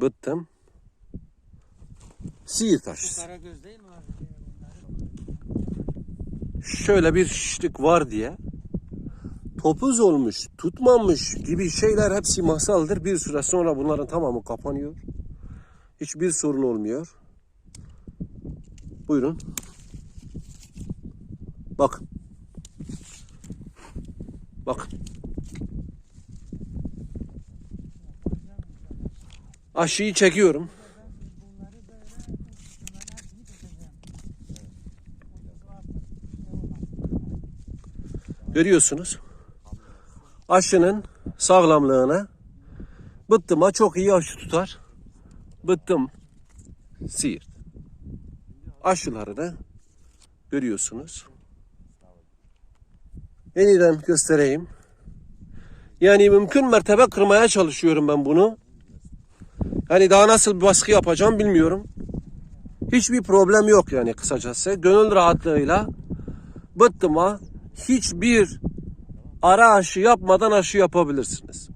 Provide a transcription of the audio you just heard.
Bıttım. Siirt aşısı. Karagöz değil mi abi? Şöyle bir şişlik var diye topuz olmuş, tutmamış gibi şeyler hepsi masaldır. Bir süre sonra bunların tamamı kapanıyor. Hiçbir sorun olmuyor. Buyurun. Bakın. Bakın. Aşıyı çekiyorum. Görüyorsunuz. Aşının sağlamlığına bıttıma çok iyi aşı tutar. Bıttım Siirt. Aşıları da görüyorsunuz. Yeniden göstereyim. Yani mümkün mertebe kırmaya çalışıyorum ben bunu. Yani daha nasıl bir baskı yapacağım bilmiyorum. Hiçbir problem yok yani kısacası. Gönül rahatlığıyla bıttıma hiçbir ara aşı yapmadan aşı yapabilirsiniz.